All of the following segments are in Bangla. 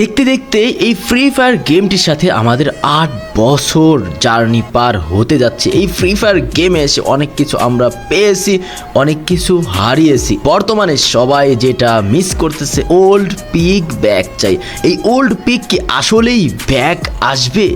দেখতে দেখতে এই ফ্রি ফায়ার গেমটির সাথে আমাদের আট বছর জার্নি পার হতে যাচ্ছে। এই ফ্রি ফায়ার গেমে এসে অনেক কিছু আমরা পেয়েছি অনেক কিছু হারিয়েছি। বর্তমানে সবাই যেটা মিস করতেছে ওল্ড পিক ব্যাগ চাই। এই ওল্ড পিক কি আসলেই ব্যাগ আসবে?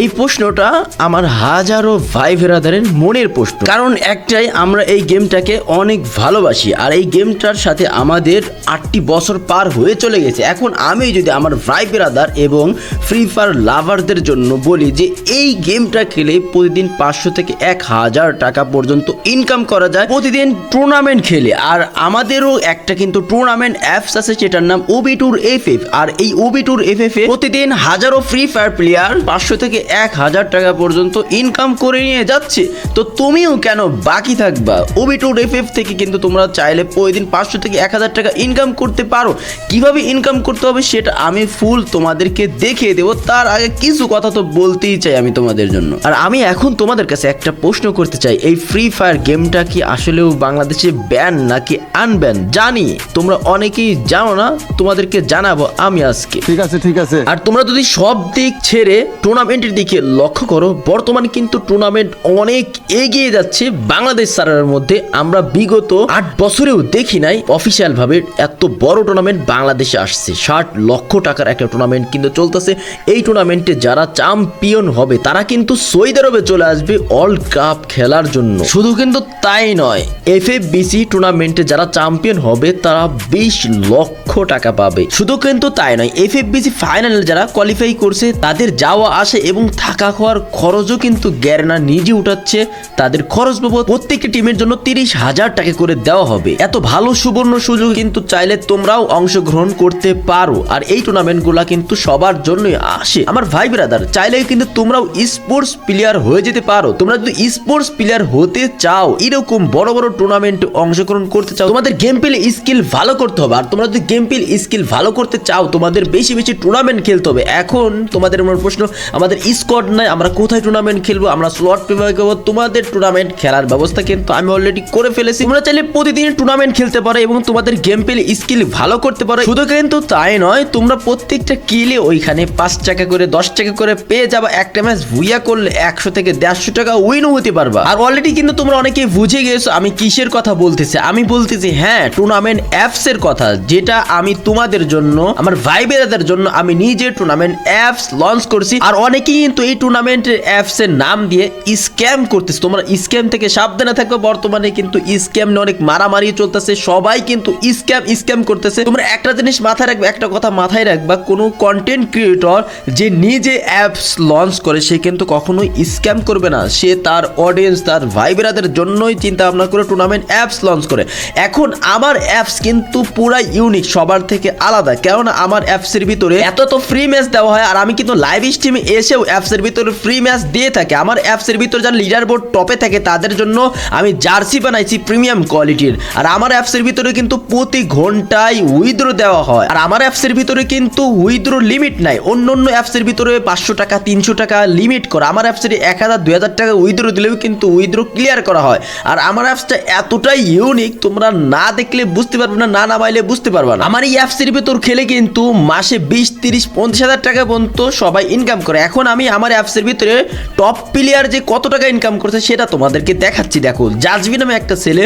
এই প্রশ্নটা আমার হাজারো ভাই ভেরাদারের মনের প্রশ্ন। কারণ একটাই আমরা এই গেমটাকে অনেক ভালোবাসি। আর এই গেমটার সাথে আমাদের আটটি বছর পার হয়ে চলে গেছে। এখন আমি যদি আমার ভাই বেরাদার এবং ফ্রি ফায়ার লাভারদের জন্য বলি যে, এই গেমটা খেলে প্রতিদিন পাঁচশো থেকে এক হাজার টাকা পর্যন্ত ইনকাম করা যায়। প্রতিদিন টুর্নামেন্ট খেলে। আর আমাদেরও একটা কিন্তু টুর্নামেন্ট অ্যাপস আছে, যেটার নাম ওবি টুর এফ এফ আর এই ওবি টুর এফ এফ এ প্রতিদিন হাজারো ফ্রি ফায়ার প্লেয়ার পাঁচশো থেকে এক হাজার টাকা পর্যন্ত ইনকাম করে নিয়ে যাচ্ছে। তো তুমিও কেন বাকি থাকবা? ওবি টুর এফ এফ থেকে কিন্তু তোমরা চাইলে প্রতিদিন পাঁচশো থেকে এক হাজার টাকা ইনকাম করতে পারো। কীভাবে ইনকাম করতে হবে সেটা আমি ফুল তোমাদেরকে দেখিয়ে দেবো তার আগে কিছু কথা তো বলতেই চাই আমি তোমাদের জন্য। আর আমি এখন তোমাদের কাছে একটা প্রশ্ন করতে চাই এই ফ্রি ফায়ার গেমটা কি আসলেও বাংলাদেশে ব্যান নাকি আনব্যান জানি তোমরা অনেকেই জানো না তোমাদেরকে জানাব আমি আজকে। ঠিক আছে ঠিক আছে। আর তোমরা যদি সব দিক ছেড়ে টুর্নামেন্টের দিকে লক্ষ্য করো বর্তমানে কিন্তু টুর্নামেন্ট অনেক এগিয়ে যাচ্ছে বাংলাদেশ সারার মধ্যে। আমরা বিগত আট বছরেও দেখি নাই অফিসিয়াল ভাবে এত বড় টুর্নামেন্ট বাংলাদেশে আসছে ষাট লক্ষ টাকার একটা টুর্নামেন্ট কিন্তু চলতেছে। এই টুর্নামেন্টে যারা চ্যাম্পিয়ন হবে, তারা কিন্তু সৌদি আরবে চলে আসবে ওয়ার্ল্ড কাপ খেলার জন্য। শুধু কিন্তু তাই নয় এফএফবিসি এফ বিসি টুর্নামেন্টে যারা চ্যাম্পিয়ন হবে, তারা বিশ লক্ষ টাকা পাবে। শুধু কিন্তু তাই নয় এফ এফ বিসি ফাইনালে যারা কোয়ালিফাই করছে, তাদের যাওয়া আসে এবং থাকা খাওয়ার খরচও কিন্তু গ্যারেনা নিজে উঠাচ্ছে। তাদের খরচ বাবদ প্রত্যেকটি টিমের জন্য তিরিশ হাজার টাকা করে দেওয়া হবে। এত ভালো সুবর্ণ সুযোগ কিন্তু চাইলে তোমরাও অংশগ্রহণ করতে পারো। আর এই টুর্নামেন্টগুলো কিন্তু সবার জন্যই আসে। আমার ভাই ব্রাদার চাইলে কিন্তু তোমরাও স্পোর্টস প্লেয়ার হয়ে যেতে পারো। তোমরা যদি স্পোর্টস প্লেয়ার হতে চাও, এরকম বড় বড় টুর্নামেন্টে অংশগ্রহণ করতে চাও, তোমাদের গেম প্লে স্কিল ভালো করতে হবে। আর তোমরা যদি গেম প্লে স্কিল ভালো করতে চাও, তোমাদের বেশি বেশি টুর্নামেন্ট খেলতে হবে। এখন তোমাদের আমার প্রশ্ন, আমাদের স্কোয়াড নাই, আমরা কোথায় টুর্নামেন্ট খেলব? আমরা স্লট পেপার করব, তোমাদের টুর্নামেন্ট খেলার ব্যবস্থা কিন্তু আমি অলরেডি করে ফেলেছি। তোমরা চাইলে প্রতিদিন টুর্নামেন্ট খেলতে পারো এবং তোমাদের গেম প্লে স্কিল ভালো করতে পারো। শুধু কিন্তু তাই নয়, তোমরা প্রত্যেকটা কিলে ওইখানে পাঁচ টাকা করে, দশ টাকা করে পেয়ে যাবা। একটা ম্যাচ ভুইয়া করলে একশো থেকে দেড়শো টাকা উইনও হতে পারবা। আর অলরেডি কিন্তু তোমরা অনেকে বুঝে গেছো, আমি কিসের কথা বলতেছি? আমি বলতেছি হ্যাঁ টুর্নামেন্ট অ্যাপস এর কথা, যেটা আমি তোমাদের জন্য, আমার ভাই বেরাদের জন্য আমি নিজে টুর্নামেন্ট অ্যাপস লঞ্চ করছি। আর অনেকেই কিন্তু এই টুর্নামেন্টের অ্যাপস এর নাম দিয়ে স্ক্যাম করতেছে। তোমরা স্ক্যাম থেকে সাবধানে থাকবে বর্তমানে কিন্তু স্ক্যাম নিয়ে অনেক মারামারি চলতেছে। সবাই কিন্তু স্ক্যাম স্ক্যাম করতেছে। তোমরা একটা জিনিস মাথায় রাখবে, একটা কথা মাথায় রাখবা, কোনো কন্টেন্ট ক্রিয়েটর যে নিজে অ্যাপস লঞ্চ করে, সে কিন্তু কখনোই স্ক্যাম করবে না। সে তার অডিয়েন্স তার ভাই বেরাদের জন্যই চিন্তা ভাবনা করে টুর্নামেন্ট অ্যাপস লঞ্চ করে। এখন আমার অ্যাপস কিন্তু পুরাই ইউনিক সবার থেকে আলাদা। কেননা আমার অ্যাপসের ভিতরে এত তো ফ্রি ম্যাচ দেওয়া হয়, আর আমি কিন্তু লাইভ স্ট্রিমে এসেও অ্যাপসের ভিতরে ফ্রি ম্যাচ দিয়ে থাকে। আমার অ্যাপসের ভিতরে যারা লিডার বোর্ড টপে থাকে, তাদের জন্য আমি জার্সি বানাইছি প্রিমিয়াম কোয়ালিটির আর আমার অ্যাপসের ভিতরে কিন্তু প্রতি ঘন্টায় উইথড্র দেওয়া হয়। আর আমার অ্যাপসের ভিতরে কিন্তু উইথড্র লিমিট নাই। অন্য অন্য অ্যাপসের ভিতরে পাঁচশো টাকা, তিনশো টাকা লিমিট করা। আমার অ্যাপসের এক হাজার, দুই হাজার টাকা উইথড্র দিলেও কিন্তু উইথড্র ক্লিয়ার করা হয়। আর আমার অ্যাপসটা এতটাই ইউনিক তোমরা না দেখলে বুঝতে পারবে না না নামাইলে বুঝতে পারবে না। আমার এই অ্যাপসের ভিতর খেলে কিন্তু মাসে বিশ, তিরিশ, পঞ্চাশ হাজার টাকা পর্যন্ত সবাই ইনকাম করে। এখন আমি আমার অ্যাপসের ভিতরে টপ প্লেয়ার যে কত টাকা ইনকাম করছে সেটা তোমাদেরকে দেখাচ্ছি। দেখো জাজবি নামে একটা ছেলে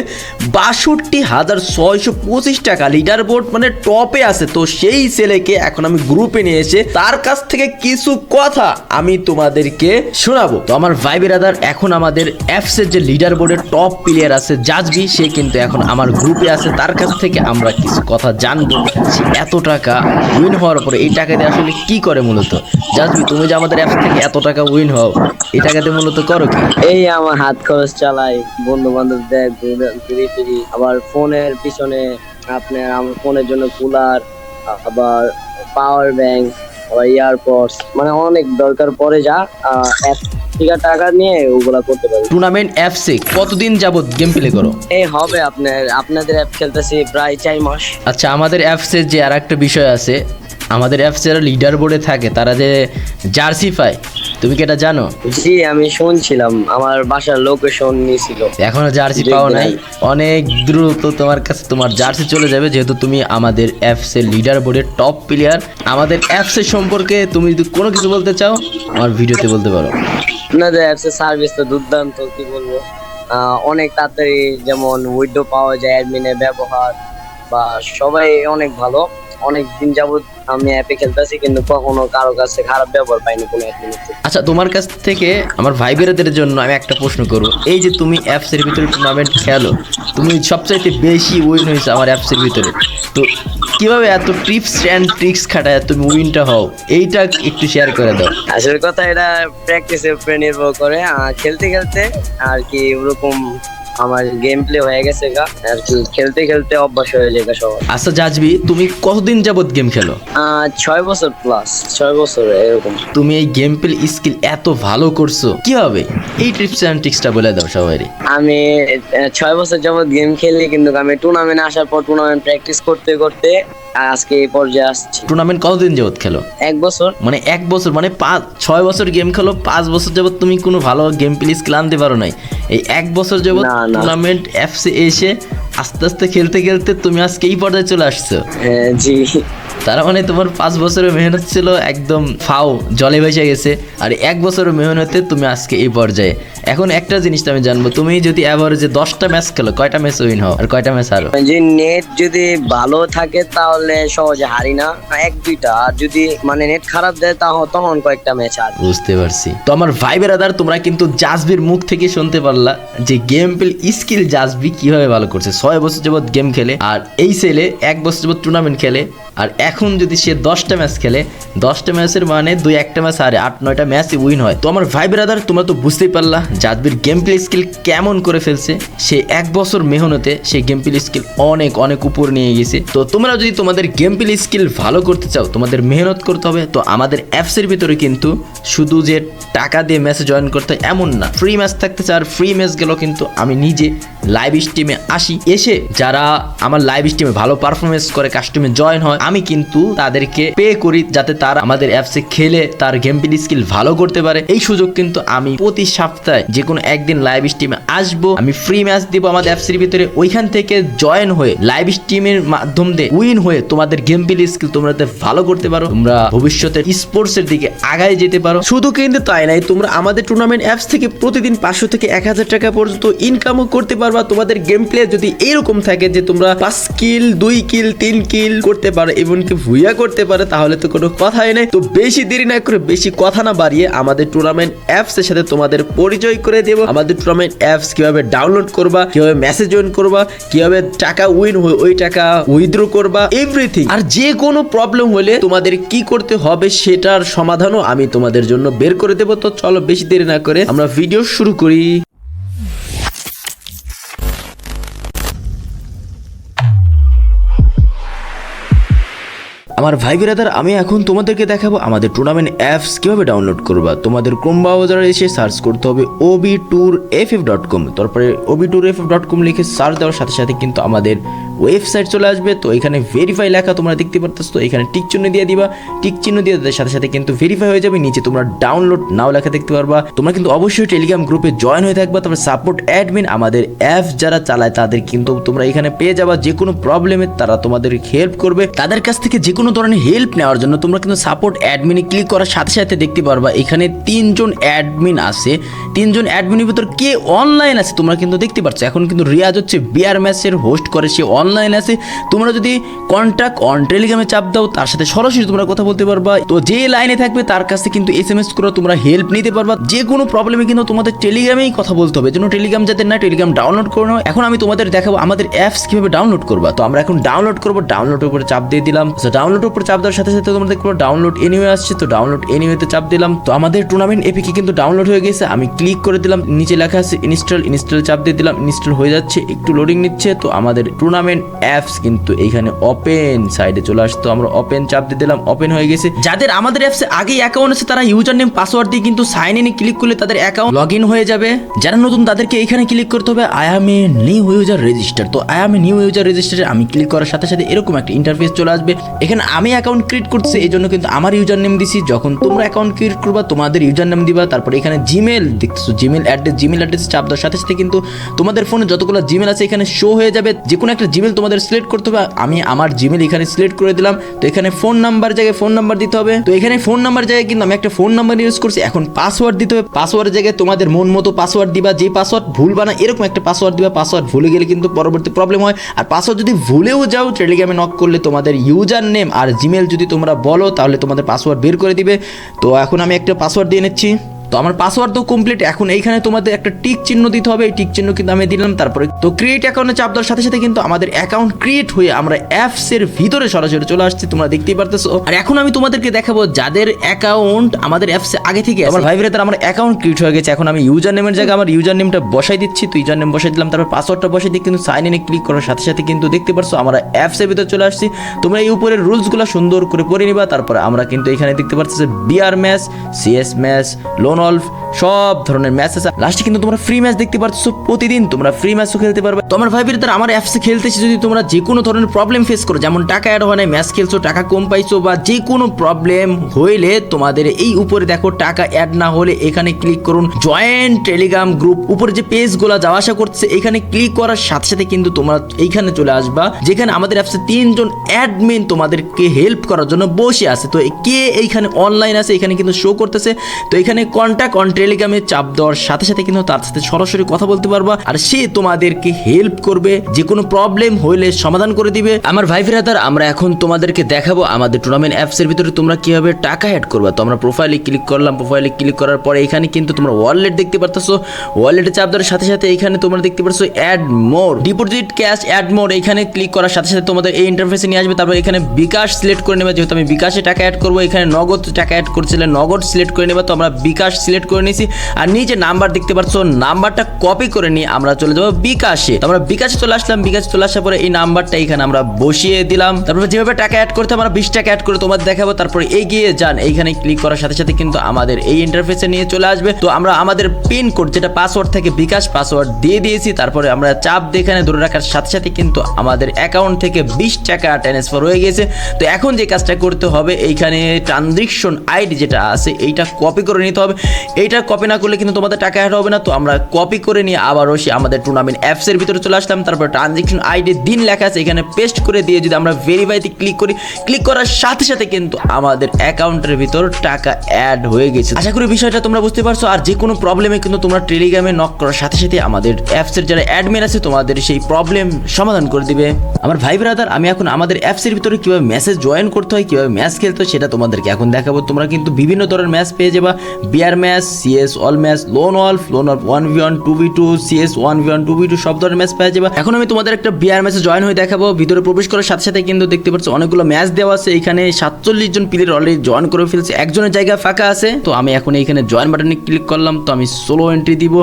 বাষট্টি হাজার ছয়শো পঁচিশ টাকা লিডার বোর্ড মানে টপে আছে। তো সেই ছেলেকে এখন আমি গ্রুপে নিয়ে এসে তার কাছ থেকে কিছু কথা আমি তোমাদেরকে শোনাবো। তো আমার ভাই বেরাদার এখন আমাদের অ্যাপসের যে লিডার বোর্ডের টপ প্লেয়ার আছে জাজবি সে কিন্তু এখন আমার গ্রুপে আছে। তার কাছ থেকে আমরা কিছু কথা জানব। এত টাকা উইন হওয়ার পরে এই টাকা দিয়ে আসলে কি করে মূলত? জাজবি তুমি যে আমাদের অ্যাপস থেকে এত টাকা উইন হও এই দিয়ে মূলত করো কি? এই আমার হাত খরচ চালাই বন্ধু বান্ধব দেয় ঘুরে ফিরি আবার ফোনের পিছনে আপনার আমার ফোনের জন্য কুলার আবার পাওয়ার ব্যাংক আবার ইয়ারপডস মানে অনেক দরকার পড়ে যা আহ, এক টিকা টাকা নিয়ে ওগুলা করতে পারি। টুর্নামেন্ট অ্যাপসে কতদিন যাবত গেম প্লে করো? এই হবে আপনার আপনাদের অ্যাপ খেলতেছি প্রায় চার মাস। আচ্ছা আমাদের অ্যাপসের যে আর একটা বিষয় আছে আমাদের অ্যাপস যারা লিডার বোর্ডে থাকে তারা যে জার্সি পায় তুমি কি এটা জানো? জি আমি শুনছিলাম আমার বাসার লোকেশন নিয়েছিল। এখনও জার্সি পাও নাই। অনেক দ্রুত তোমার কাছে তোমার জার্সি চলে যাবে যেহেতু তুমি আমাদের অ্যাপস এর লিডার বোর্ডের টপ প্লেয়ার আমাদের অ্যাপস এর সম্পর্কে তুমি যদি কোনো কিছু বলতে চাও আমার ভিডিওতে বলতে পারো। আপনাদের অ্যাপসের সার্ভিস তো দুর্দান্ত, কি বলব? অনেক তাড়াতাড়ি যেমন উইডো পাওয়া যায় অ্যাডমিনের ব্যবহার, বা সবাই অনেক ভালো। অনেক দিন যাবত আমি অ্যাপে খেলতেছি কিন্তু কখনো কারও কাছে খারাপ ব্যবহার পাইনি কোনো অ্যাডমিনের। আচ্ছা তোমার কাছ থেকে আমার ভাই বেরাদের জন্য আমি একটা প্রশ্ন করব। এই যে তুমি অ্যাপস এর ভিতরে টুর্নামেন্ট খেলো তুমি সবচাইতে বেশি উইন হয়েছে আমার অ্যাপস এর ভিতরে। তো কীভাবে এত টিপস অ্যান্ড ট্রিক্স খাটায় তুমি উইনটা হও? এইটা একটু শেয়ার করে দাও। আসলে কথা এটা প্র্যাকটিসের উপরে নির্ভর করে খেলতে খেলতে আর কি ওরকম আমার গেম প্লে হয়ে গেছে গা। আর কি খেলতে খেলতে অভ্যাস হয়ে যায় সবার। আচ্ছা জাজবি তুমি কতদিন যাবত গেম খেলো? ছয় বছর প্লাস ছয় বছর এরকম। তুমি এই গেম প্লে স্কিল এত ভালো করছ কীভাবে এই টিপস অ্যান্ড ট্রিক্সটা বলে দাও সবাই আমি ছয় বছর যাবত গেম খেলি কিন্তু আমি টুর্নামেন্ট আসার পর টুর্নামেন্ট প্র্যাকটিস করতে করতে আজকে এই পর্যায়ে আসছি। টুর্নামেন্ট কতদিন যাবত খেলো? এক বছর। মানে এক বছর মানে পাঁচ ছয় বছর গেম খেলো পাঁচ বছর যাবত তুমি কোনো ভালো গেম প্লে স্কিল আনতে পারো নাই। এই এক বছর যাবত। টুর্নামেন্ট অ্যাপসে এসে আস্তে আস্তে খেলতে খেলতে তুমি আজকে এই পর্যায়ে চলে আসছো। হ্যাঁ, জি। তার মানে তোমার পাঁচ বছরের মেহনত ছিল একদম ফাও জলে ভেসে গেছে। আর এক বছরের মেহনতে তুমি আজকে এই পর্যায়ে। এখন একটা জিনিসটা আমি জানব তুমি যদি অ্যাভারেজে দশটা ম্যাচ খেলো কয়টা ম্যাচ উইন হও আর কয়টা ম্যাচ হারো? যে নেট যদি ভালো থাকে তাহলে সহজে হারি না। এক দুইটা। আর যদি মানে নেট খারাপ দেয় তাহলে তখন কয়েকটা ম্যাচ আর বুঝতে পারছি। তো আমার ভাই বেরাদার তোমরা কিন্তু জাজবির মুখ থেকে শুনতে পারলা যে গেম প্লে স্কিল জাজবি কীভাবে ভালো করছে। ছয় বছর যাবত গেম খেলে আর এই ছেলে এক বছর যাবত টুর্নামেন্ট খেলে আর এখন যদি সে দশটা ম্যাচ খেলে, দশটা ম্যাচের মানে দুই একটা ম্যাচ হারে, আট, নয়টা ম্যাচই উইন হয়। তো আমার ভাই ব্রাদার তোমরা তো বুঝতেই পারলা জাজবির গেম প্লে স্কিল কেমন করে ফেলছে। সে এক বছর মেহনতে সে গেম প্লে স্কিল অনেক অনেক উপর নিয়ে গেছে। তো তোমরা যদি তোমাদের গেম প্লে স্কিল ভালো করতে চাও, তোমাদের মেহনত করতে হবে, তো আমাদের অ্যাপসের ভিতরে কিন্তু শুধু যে টাকা দিয়ে ম্যাচে জয়েন করতে হয় এমন না। ফ্রি ম্যাচ থাকতেছে আর ফ্রি ম্যাচ গেল কিন্তু আমি নিজে লাইভ স্ট্রিমে আসি। এসে যারা আমার লাইভ স্ট্রিমে ভালো পারফরমেন্স করে কাস্টমে জয়েন হয় আমি কিন্তু তাদেরকে পে করি যাতে তারা আমাদের অ্যাপসে খেলে, তার গেম প্লে স্কিল ভালো করতে পারে। এই সুযোগ কিন্তু আমি প্রতি সপ্তাহে যে কোনো একদিন লাইভ স্ট্রিমে আসব। আমি ফ্রি ম্যাচ দিব আমাদের অ্যাপসের ভিতরে। ওইখান থেকে জয়েন হয়ে লাইভ স্ট্রিমের মাধ্যম দিয়ে উইন হয়ে তোমাদের গেম প্লে স্কিল তোমরা ভালো করতে পারো, তোমরা ভবিষ্যতে স্পোর্টস এর দিকে আগায় যেতে পারো। শুধু কিন্তু তাই নাই তোমরা আমাদের টুর্নামেন্ট অ্যাপস থেকে প্রতিদিন পাঁচশো থেকে এক হাজার টাকা পর্যন্ত ইনকামও করতে পারবা। তোমাদের গেম প্লে যদি এরকম থাকে যে তোমরা পাঁচ কিল দুই কিল তিন কিল করতে পারো এমনকি ভুইয়া করতে পারে, তাহলে তো কোনো কথাই নেই। তো বেশি দেরি না করে বেশি কথা না বাড়িয়ে আমাদের টুর্নামেন্ট অ্যাপস এর সাথে তোমাদের পরিচয় করে দেবো। আমাদের টুর্নামেন্ট অ্যাপস কীভাবে ডাউনলোড করবা, কীভাবে মেসেজ জয়েন করবা, কীভাবে টাকা উইন হয়ে ওই টাকা উইথড্র করবা এভরিথিং আর যে কোনো প্রবলেম হলে তোমাদের কি করতে হবে সেটার সমাধানও আমি তোমাদের জন্য বের করে দেবো। তো চলো বেশি দেরি না করে আমরা ভিডিও শুরু করি। আমার ভাই বিরাদার, আমি এখন তোমাদেরকে দেখাবো আমাদের টুর্নামেন্ট অ্যাপস কীভাবে ডাউনলোড করবা। তোমাদের ক্রোম ব্রাউজারে এসে সার্চ করতে হবে OB tour F F dot com তারপরে OB tour F F dot com লিখে সার্চ দেওয়ার সাথে সাথে কিন্তু আমাদের ওয়েবসাইট চলে আসবে, তো এখানে ভেরিফাই লেখা তোমরা দেখতে পারতেছো, তো এখানে টিক চিহ্ন দিয়ে দিবা। টিক চিহ্ন দিয়ে দেওয়ার সাথে সাথে কিন্তু ভেরিফাই হয়ে যাবে, নিচে তোমরা ডাউনলোড নাও লেখা দেখতে পারবা। তোমরা কিন্তু অবশ্যই টেলিগ্রাম গ্রুপে জয়েন হয়ে থাকবা, তারপর সাপোর্ট অ্যাডমিন আমাদের অ্যাপ যারা চালায়, তাদের কিন্তু তোমরা এখানে পেয়ে যাবা। যে কোনো প্রবলেমে তারা তোমাদের হেল্প করবে। তাদের কাছ থেকে যে কোনো ধরনের হেল্প নেওয়ার জন্য তোমরা কিন্তু সাপোর্ট অ্যাডমিনে ক্লিক করার সাথে সাথে দেখতে পারবা, এখানে তিনজন অ্যাডমিন আছে। তিনজন অ্যাডমিনের ভিতর কে অনলাইন আছে তোমরা কিন্তু দেখতে পাচ্ছ এখন কিন্তু রিয়াজ হচ্ছে বিআর ম্যাচের হোস্ট করে, সে অনলাইন আছে। তোমরা যদি কন্ট্যাক্ট অন টেলিগ্রামে চাপ দাও, তার সাথে সরাসরি তোমরা কথা বলতে পারবা। তো যে লাইনে থাকবে, তার কাছে কিন্তু এস এম এস করে তোমরা হেল্প নিতে পারবা। যে কোনো প্রবলেমে কিন্তু তোমাদের টেলিগ্রামেই কথা বলতে হবে। যেন টেলিগ্রাম যাদের না টেলিগ্রাম ডাউনলোড করে নাও। এখন আমি তোমাদের দেখাবো আমাদের অ্যাপস কীভাবে ডাউনলোড করবা। তো আমরা এখন ডাউনলোড করব। ডাউনলোডের উপরে চাপ দিয়ে দিলাম। ডাউনলোডের উপরে চাপ দেওয়ার সাথে সাথে তোমরা দেখব ডাউনলোড এনিওয়ে আসছে। তো ডাউনলোড এনিওয়েতে চাপ দিলাম। তো আমাদের টুর্নামেন্ট এপিকে কিন্তু ডাউনলোড হয়ে গেছে। আমি ক্লিক করে দিলাম। নিচে লেখা আছে ইনস্টল ইনস্টল চাপ দিয়ে দিলাম। ইনস্টল হয়ে যাচ্ছে। একটু লোডিং নিচ্ছে। তো আমাদের টুর্নামেন্ট অ্যাপস কিন্তু এইখানে ওপেন সাইডে চলে আসতো। আমরা ওপেন চাপ দিয়ে দিলাম ওপেন হয়ে গেছে। যাদের আমাদের অ্যাপসে আগেই অ্যাকাউন্ট আছে, তারা ইউজার নেম পাসওয়ার্ড দিয়ে কিন্তু সাইন ইনে ক্লিক করলে তাদের অ্যাকাউন্ট লগ হয়ে যাবে। যারা নতুন, তাদেরকে এখানে ক্লিক করতে হবে I am a new user register তো I am a new user রেজিস্টারে আমি ক্লিক করার সাথে সাথে এরকম একটা ইন্টারফেস চলে আসবে। এখানে আমি অ্যাকাউন্ট ক্রিয়েট করছি এই জন্য কিন্তু আমার ইউজার নেম দিছি। যখন তোমরা অ্যাকাউন্ট ক্রিয়েট করবা, তোমাদের ইউজার নেম দিবা। তারপরে এখানে জিমেল দেখতেছো জিমেল অ্যাড্রেস জিমেল অ্যাড্রেস চাপ দেওয়ার সাথে সাথে কিন্তু তোমাদের ফোনে যতগুলো জিমেল আছে, এখানে শো হয়ে যাবে। যে কোনো একটা জিমেল তোমাদের সিলেক্ট করতে হবে। আমি আমার জিমেল এখানে সিলেক্ট করে দিলাম। তো এখানে ফোন নাম্বার জায়গায় ফোন নাম্বার দিতে হবে। তো এখানে ফোন নাম্বার জায়গায় কিন্তু আমি একটা ফোন নাম্বার ইউজ করছি। এখন পাসওয়ার্ড দিতে হবে। পাসওয়ার্ড জায়গায় তোমাদের মন মতো পাসওয়ার্ড দিবা। যে পাসওয়ার্ড ভুল বানা, এরকম একটা পাসওয়ার্ড দিবা। পাসওয়ার্ড ভুলে গেলে কিন্তু পরবর্তী প্রবলেম হয়। আর পাসওয়ার্ড যদি ভুলেও যাও টেলিগ্রামে নক করলে তোমাদের ইউজার নেম আর জিমেল যদি তোমরা বলো, তাহলে তোমাদের পাসওয়ার্ড বের করে দিবে। তো এখন আমি একটা পাসওয়ার্ড দিয়ে নিচ্ছি। তো আমার পাসওয়ার্ড তো কমপ্লিট এখন এইখানে তোমাদের একটা টিক চিহ্ন দিতে হবে। এই টিক চিহ্ন কিন্তু আমি দিলাম। তারপরে তো ক্রিয়েট অ্যাকাউন্টে চাপ দেওয়ার সাথে সাথে কিন্তু আমাদের অ্যাকাউন্ট ক্রিয়েট হয়ে আমরা অ্যাপস এর ভিতরে সরাসরি চলে আসছি। তোমরা দেখতেই পারতেছো। আর এখন আমি তোমাদেরকে দেখাবো যাদের অ্যাকাউন্ট আমাদের অ্যাপসে আগে থেকে। আমার ভাই ব্রাদার আমার অ্যাকাউন্ট ক্রিয়েট হয়ে গেছে। এখন আমি ইউজার নেমের জায়গায় আমার ইউজার নেমটা বসাই দিচ্ছি। তো ইউজার নেম বসাই দিলাম, তারপর পাসওয়ার্ডটা বসাই দিয়ে কিন্তু সাইন ইনে ক্লিক করার সাথে সাথে কিন্তু দেখতে পারছ আমরা অ্যাপসের ভিতরে চলে আসছি। তোমরা এই উপরের রুলসগুলো সুন্দর করে পড়ে নিবা। তারপরে আমরা কিন্তু এখানে দেখতে পাচ্ছি BR match CS match lone wolf সব ধরনের ম্যাচ আছে। লাস্টে কিন্তু তোমরা ফ্রি ম্যাচ দেখতে পাচ্ছ প্রতিদিন তোমরা ফ্রি ম্যাচও খেলতে পারবে। তোমার ভাই বিরুদ্ধে আমার অ্যাপসে খেলতেছি, যদি তোমরা যে কোনো ধরনের প্রবলেম ফেস করো, যেমন টাকা অ্যাড হয় না ম্যাচ খেলছো, টাকা কম পাইছো বা যে কোনো প্রবলেম হইলে তোমাদের এই উপরে দেখো টাকা অ্যাড না হলে এখানে ক্লিক করুন জয়েন্ট টেলিগ্রাম গ্রুপ উপরে যে পেজগুলো যাওয়া আসা করছে এখানে ক্লিক করার সাথে সাথে কিন্তু তোমরা এইখানে চলে আসবা, যেখানে আমাদের অ্যাপসে তিনজন অ্যাডমিন তোমাদেরকে হেল্প করার জন্য বসে আছে। তো কে এইখানে অনলাইন আছে, এখানে কিন্তু শো করতেছে। তো এখানে কন্ট্যাক্ট টেলিগ্রামে চাপ দেওয়ার সাথে সাথে কিন্তু তার সাথে সরাসরি কথা বলতে পারবা। আর সে তোমাদেরকে হেল্প করবে, যে কোনো প্রবলেম হইলে সমাধান করে দিবে। আমার ভাই ফিরাতার আমরা এখন তোমাদেরকে দেখাবো আমাদের টুর্নামেন্ট অ্যাপসের ভিতরে তোমরা কীভাবে টাকা অ্যাড করবা। তো আমরা প্রোফাইলে ক্লিক করলাম প্রোফাইলে ক্লিক করার পরে এখানে কিন্তু তোমরা ওয়ালেট দেখতে পারতেছো। ওয়ালেটে চাপ দেওয়ার সাথে সাথে এখানে তোমরা দেখতে পারছ add more deposit cash add more এখানে ক্লিক করার সাথে সাথে তোমাদের এই ইন্টারফেসে নিয়ে আসবে। তারপর এখানে বিকাশ সিলেক্ট করে নেবে। যেহেতু আমি বিকাশে টাকা অ্যাড করব, এখানে নগদ টাকা অ্যাড করছিলে, নগদ সিলেক্ট করে নেবে। তো আমরা বিকাশ সিলেক্ট করে নিয়েছি। আর নিচে নাম্বার দেখতে পাচ্ছ, নাম্বারটা কপি করে নিয়ে আমরা চলে যাব বিকাশে। আমরা বিকাশে চলে আসলাম। বিকাশে চলে আসার পরে এই নাম্বারটা এখানে আমরা বসিয়ে দিলাম। যেভাবে টাকা অ্যাড করতে আমরা বিশ টাকা অ্যাড করে দেখাবো। এগিয়ে যান। এইখানে ক্লিক করার সাথে সাথে কিন্তু আমাদের এই ইন্টারফেসে নিয়ে চলে আসবে। তো আমরা আমাদের যেটা পাসওয়ার্ড থেকে, বিকাশ পাসওয়ার্ড দিয়ে দিয়েছি। তারপরে আমরা চাপ দিয়ে এখানে ধরে রাখার সাথে সাথে কিন্তু আমাদের অ্যাকাউন্ট থেকে বিশ টাকা ট্রান্সফার হয়ে গেছে। তো এখন যে কাজটা করতে হবে, এইখানে ট্রানজেকশন আইডি যেটা আছে, এইটা কপি করে নিতে হবে। এইটা কপি না করলে কিন্তু তোমাদের টাকা অ্যাড হবে না। তো আমরা কপি করে নিয়ে আবারও সে আমাদের টুর্নামেন্ট অ্যাপসের ভিতরে চলে আসলাম। তারপর ট্রানজেকশন আইডি দিন লেখা আছে, এখানে পেস্ট করে দিয়ে যদি আমরা ভেরিফাইতে ক্লিক করি ক্লিক করার সাথে সাথে কিন্তু আমাদের অ্যাকাউন্টের ভিতর টাকা অ্যাড হয়ে গেছে। আশা করি বিষয়টা তোমরা বুঝতে পারছ। আর যে কোনো প্রবলেমে কিন্তু তোমরা টেলিগ্রামে নক করার সাথে সাথে আমাদের অ্যাপসের যারা অ্যাডমিন আছে, তোমাদের সেই প্রবলেম সমাধান করে দিবে। আমার ভাই ব্রাদার আমি এখন আমাদের অ্যাপসের ভিতরে কীভাবে মেসেজ জয়েন করতে হয়, কীভাবে ম্যাচ খেলতে হয়, সেটা তোমাদেরকে এখন দেখাবো। তোমরা কিন্তু বিভিন্ন ধরনের ম্যাচ পেয়ে যাবা। BR match CS all match lone all lone all one V one two V two CS one V one two two সব ধরনের ম্যাচ পেয়ে যাবা। এখন আমি তোমাদের একটা বিয়ার ম্যাচে জয়েন হয়ে দেখাবো। ভিতরে প্রবেশ করার সাথে সাথে কিন্তু দেখতে পাচ্ছ অনেকগুলো ম্যাচ দেওয়া আছে। এখানে সাতচল্লিশ জন প্লেয়ার অলরেডি জয়েন করে ফেলছে। একজনের জায়গা ফাঁকা আছে। তো আমি এখন এইখানে জয়েন বাটনে ক্লিক করলাম। তো আমি সোলো এন্ট্রি দিব।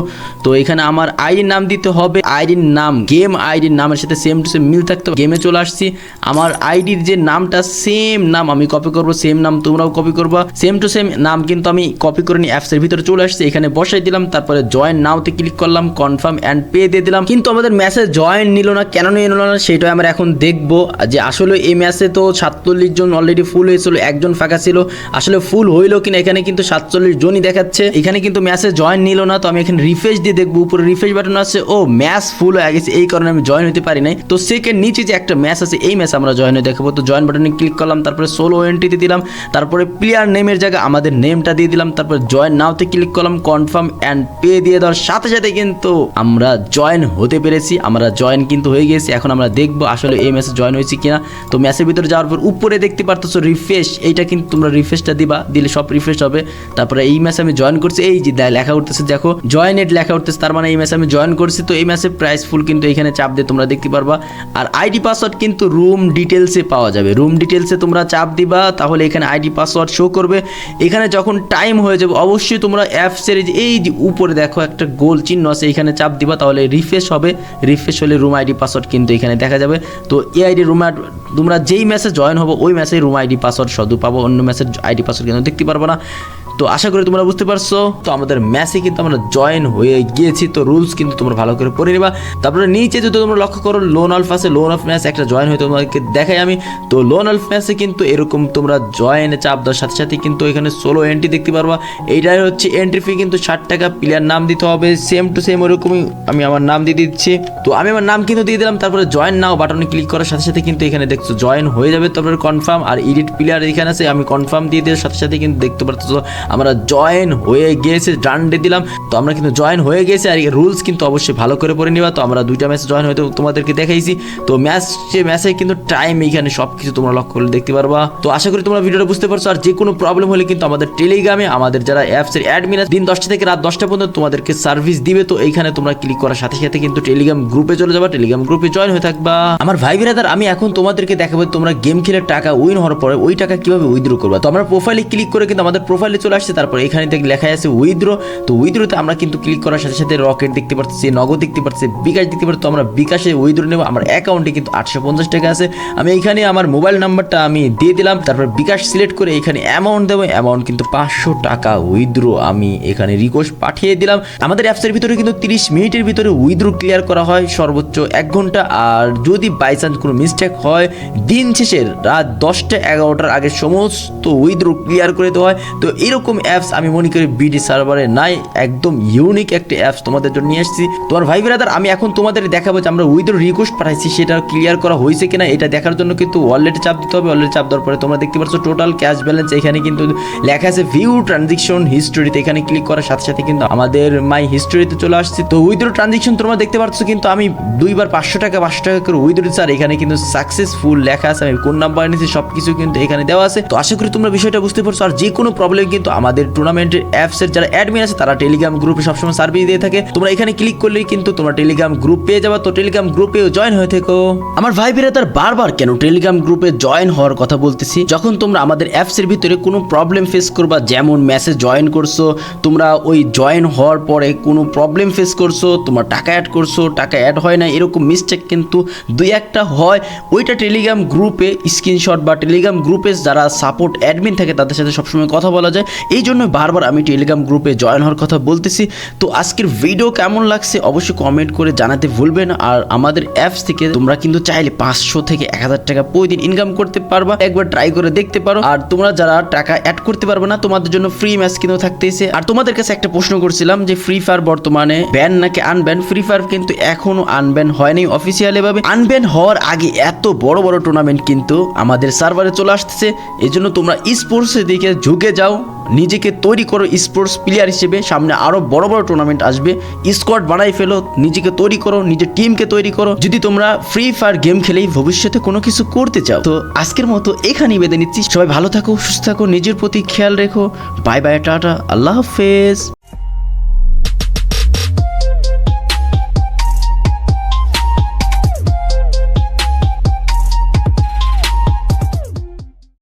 তো এখানে আমার আইডির নাম দিতে হবে। আইডির নাম গেম আইডির নামের সাথে সেম টু সেম মিল থাকতে গেমে চলে আসছি। আমার আইডির যে নামটা সেম নাম আমি কপি করব। সেম নাম তোমরাও কপি করবা। সেম টু সেম নাম কিন্তু আমি কপি করে নিয়ে অ্যাপসের ভিতরে চলে আসছি, এখানে বসাই দিলাম, তারপরে জয়েন নাওতে ক্লিক করলাম কনফার্ম অ্যান্ড পে দিয়ে দিলাম। কিন্তু আমাদের ম্যাচে জয়েন নিল না কেন নিল না, সেটাই আমরা এখন দেখব। যে আসলে এই ম্যাচে তো সাতচল্লিশ জন অলরেডি ফুল হয়েছিল, একজন ফাঁকা ছিল। আসলে ফুল হইল কিনা, এখানে কিন্তু সাতচল্লিশ জনই দেখাচ্ছে। এখানে কিন্তু ম্যাচে জয়েন নিল না, তো আমি এখানে রিফ্রেশ দিয়ে দেখব, উপরে রিফ্রেশ বাটন আছে। ও ম্যাচ ফুল হয়ে গেছে, এই কারণে আমি জয়েন হতে পারি নাই। তো সেকেন্ড নিচে যে একটা ম্যাচ আছে, এই ম্যাচ আমরা জয়েন হয়ে দেখাবো। তো জয়েন বাটনে ক্লিক করলাম, তারপরে সোলো এন্ট্রিতে দিলাম। তারপরে প্লেয়ার নেমের জায়গায় আমাদের নেমটা দিয়ে দিলাম। তারপর জয়েন নাওতে ক্লিক করলাম কনফার্ম অ্যান্ড পে দিয়ে দেওয়ার সাথে সাথে কিন্তু আমরা জয়েন হতে পেরেছি, আমরা জয়েন কিন্তু হয়ে গেছি এখন আমরা দেখব আসলে এই ম্যাচে জয়েন হয়েছি কিনা। তো ম্যাচের ভিতরে যাওয়ার পর উপরে দেখতে পারতেছো রিফ্রেশ এইটা কিন্তু তোমরা রিফ্রেশটা দিবা, দিলে সব রিফ্রেশ হবে। তারপরে এই ম্যাচে আমি জয়েন করছি, এই যে লেখা উঠতেছে, দেখো জয়েন এড লেখা উঠতেছে, তার মানে এই ম্যাচে আমি জয়েন করছি। তো এই ম্যাচে প্রাইস ফুল কিন্তু এখানে চাপ দিয়ে তোমরা দেখতে পারবা। আর আইডি পাসওয়ার্ড কিন্তু রুম ডিটেলসে পাওয়া যাবে। রুম ডিটেলসে তোমরা চাপ দিবা, তাহলে এখানে আইডি পাসওয়ার্ড শো করবে। এখানে যখন টাইম হয়ে যাবে, অবশ্যই তোমরা অ্যাপসের যে এই যে উপরে দেখো একটা গোল চিহ্ন আছে এখানে চাপ দিবা, তাহলে রিফ্রেশ হবে। রিফ্রেশ হলে রুম আইডি পাসওয়ার্ড কিন্তু এখানে দেখা যাবে। তো এই আইডি রুম তোমরা যেই ম্যাচে জয়েন হব, ওই ম্যাচে রুম আইডি পাসওয়ার্ড শুধু পাবো, অন্য ম্যাচের আইডি পাসওয়ার্ড কিন্তু দেখতে পারব না। তো আশা করি তোমরা বুঝতে পারছ। তো আমাদের ম্যাচে কিন্তু আমরা জয়েন হয়ে গিয়েছি, তো রুলস কিন্তু তোমরা ভালো করে পড়ে নিবা। তারপরে নিচে যদি তোমরা লক্ষ্য করো লোন অল্ফ আছে লোন অফ ম্যাচ একটা জয়েন হয়ে তোমাকে দেখাই আমি। তো লোন অল্ফ ম্যাচে কিন্তু এরকম তোমরা জয়েনে চাপ দেওয়ার সাথে সাথে কিন্তু এখানে সোলো এন্ট্রি দেখতে পারবা। এইটাই হচ্ছে এন্ট্রি ফি কিন্তু ষাট টাকা প্লেয়ার নাম দিতে হবে। সেম টু সেম ওরকমই আমি আমার নাম দিয়ে দিচ্ছি। তো আমি আমার নাম কিন্তু দিয়ে দিলাম, তারপরে জয়েন নাও বাটনে ক্লিক করার সাথে সাথে কিন্তু এখানে দেখছ জয়েন হয়ে যাবে, তারপরে কনফার্ম আর এডিট প্লেয়ার এখানে আছে, আমি কনফার্ম দিয়ে দেওয়ার সাথে সাথে কিন্তু দেখতে পাচ্ছ আমরা জয়েন হয়ে গিয়েছে ডান দিয়ে দিলাম। তো আমরা কিন্তু জয়েন হয়ে গেছে আর রুলস কিন্তু অবশ্যই ভালো করে পড়ে নিবা। তো আমরা দুইটা ম্যাচ জয়েন হয়ে তোমাদেরকে দেখাইছি। তো ম্যাচ যে ম্যাচে কিন্তু টাইম এখানে সব কিছু তোমরা লক্ষ্য করলে দেখতে পারবা। তো আশা করি তোমরা ভিডিওটা বুঝতে পারছ। আর যে কোনো প্রবলেম হলে কিন্তু আমাদের টেলিগ্রামে আমাদের যারা অ্যাপসের অ্যাডমিন দিন দশটা থেকে রাত দশটা পর্যন্ত তোমাদেরকে সার্ভিস দিবে। তো এইখানে তোমরা ক্লিক করার সাথে সাথে কিন্তু টেলিগ্রাম গ্রুপে চলে যাবা। টেলিগ্রাম গ্রুপে জয়েন হয়ে থাকবা। আমার ভাই বিরাদার আমি এখন তোমাদেরকে দেখাবো তোমরা গেম খেলে টাকা উইন হওয়ার পরে ওই টাকা কীভাবে উইথড্র করবা। তো আমরা প্রোফাইলে ক্লিক করে কিন্তু আমাদের প্রোফাইলে চলে আসছে, তারপর এখানে দেখ লেখা আছে উইথড্র। তো উইথড্রতে আমরা কিন্তু ক্লিক করার সাথে সাথে রকেট দেখতে পাচ্ছি নগদ দেখতে পাচ্ছি বিকাশ দেখতে পাচ্ছি তো আমরা বিকাশে উইথড্র নেব। আমার অ্যাকাউন্টে কিন্তু আটশো পঞ্চাশ টাকা আছে। আমি এখানে আমার মোবাইল নাম্বারটা আমি দিয়ে দিলাম, তারপর বিকাশ সিলেক্ট করে এখানে অ্যামাউন্ট দেবো। অ্যামাউন্ট কিন্তু পাঁচশো টাকা উইথড্র আমি এখানে রিকোয়েস্ট পাঠিয়ে দিলাম। আমাদের অ্যাপসের ভিতরে কিন্তু তিরিশ মিনিটের ভিতরে উইথড্র ক্লিয়ার করা হয়, সর্বোচ্চ এক ঘণ্টা। আর যদি বাই চান্স কোনো মিস্টেক হয়, দিন শেষে রাত দশটা এগারোটার আগে সমস্ত উইথড্র ক্লিয়ার করে দেওয়া হয়। তো এরকম অ্যাপস আমি মনে করি বিডি সার্ভারে নাই, একদম ইউনিক একটা অ্যাপস তোমাদের জন্য নিয়ে আসছি। তোমার ভাই ব্রাদার আমি এখন তোমাদের দেখাবো যে আমরা উইথড্র রিকোয়েস্ট পাঠাইছি, সেটা ক্লিয়ার করা হয়েছে কিনা, এটা দেখার জন্য কিন্তু ওয়ালেটে চাপ দিতে হবে ওয়ালেটে চাপ দেওয়ার পরে তোমরা দেখতে পাচ্ছ টোটাল ক্যাশ ব্যালেন্স এখানে কিন্তু লেখা আছে ভিউ ট্রানজেকশন হিস্টোরিতে এখানে ক্লিক করার সাথে সাথে কিন্তু আমাদের মাই হিস্টোরিতে চলে আসছে। তো উইথড্র ট্রানজেকশন তোমরা দেখতে পাচ্ছ কিন্তু আমি দুইবার পাঁচশো টাকা পাঁচশো টাকা করে উইথড্র স্যার এখানে কিন্তু সাকসেসফুল লেখা আছে, আমি কোন নাম্বার নিয়েছি সব কিছু কিন্তু এখানে দেওয়া আছে। তো আশা করি তোমরা বিষয়টা বুঝতে পারছ, আর যে কোনো প্রবলেম কিন্তু আমাদের টুর্নামেন্টের অ্যাপসের যারা অ্যাডমিন আছে, তারা টেলিগ্রাম গ্রুপে সবসময় সার্ভিস দিয়ে থাকে। তোমরা এখানে ক্লিক করলেই কিন্তু তোমরা টেলিগ্রাম গ্রুপ পেয়ে যাবে। তো টেলিগ্রাম গ্রুপেও জয়েন হয়ে থেকো। আমার ভাই বিরাদার বারবার কেন টেলিগ্রাম গ্রুপে জয়েন হওয়ার কথা বলতেছি, যখন তোমরা আমাদের অ্যাপসের ভিতরে কোনো প্রবলেম ফেস করবা, যেমন মেসেজ জয়েন করছ, তোমরা ওই জয়েন হওয়ার পরে কোনো প্রবলেম ফেস করছ, তোমরা টাকা অ্যাড করছ, টাকা অ্যাড হয় না, এরকম মিস্টেক কিন্তু দুই একটা হয়। ওইটা টেলিগ্রাম গ্রুপে স্ক্রিনশট বা টেলিগ্রাম গ্রুপে যারা সাপোর্ট অ্যাডমিন থাকে, তাদের সাথে সবসময় কথা বলা যায়। এই জন্য বারবার আমি টেলিগ্রাম গ্রুপে জয়েন হওয়ার কথা বলতেছি। তো আজকের ভিডিও কেমন লাগছে অবশ্যই কমেন্ট করে জানাতে ভুলবেন আর আমাদের অ্যাপস থেকে তোমরা কিন্তু চাইলে পাঁচশো থেকে এক হাজার টাকা প্রতিদিন ইনকাম করতে পারবা। একবার ট্রাই করে দেখতে পারো। আর তোমরা যারা টাকা অ্যাড করতে পারবে না, তোমাদের জন্য ফ্রি ম্যাচ কিন্তু থাকতেছে। আর তোমাদের কাছে একটা প্রশ্ন করছিলাম যে ফ্রি ফায়ার বর্তমানে ব্যান নাকি আনব্যান ফ্রি ফায়ার কিন্তু এখনও আনব্যান হয়নি অফিসিয়ালি ভাবে। আনব্যান হওয়ার আগে এত বড় বড় টুর্নামেন্ট কিন্তু আমাদের সার্ভারে চলে আসতেছে। এই জন্য তোমরা স্পোর্টসের দিকে ঝুঁকে যাও। নিজেকে তৈরি করো স্পোর্টস প্লেয়ার হিসেবে। সামনে আরও বড় বড় টুর্নামেন্ট আসবে। স্কোয়াড বানাই ফেলো, নিজেকে তৈরি করো, নিজের টিমকে তৈরি করো। যদি তোমরা ফ্রি ফায়ার গেম খেলেই ভবিষ্যতে কোনো কিছু করতে চাও। তো আজকের মতো এখানেই বেঁধে নিচ্ছি। সবাই ভালো থাকো, সুস্থ থাকো, নিজের প্রতি খেয়াল রেখো। বাই বাই টাটা, আল্লাহ হাফেজ।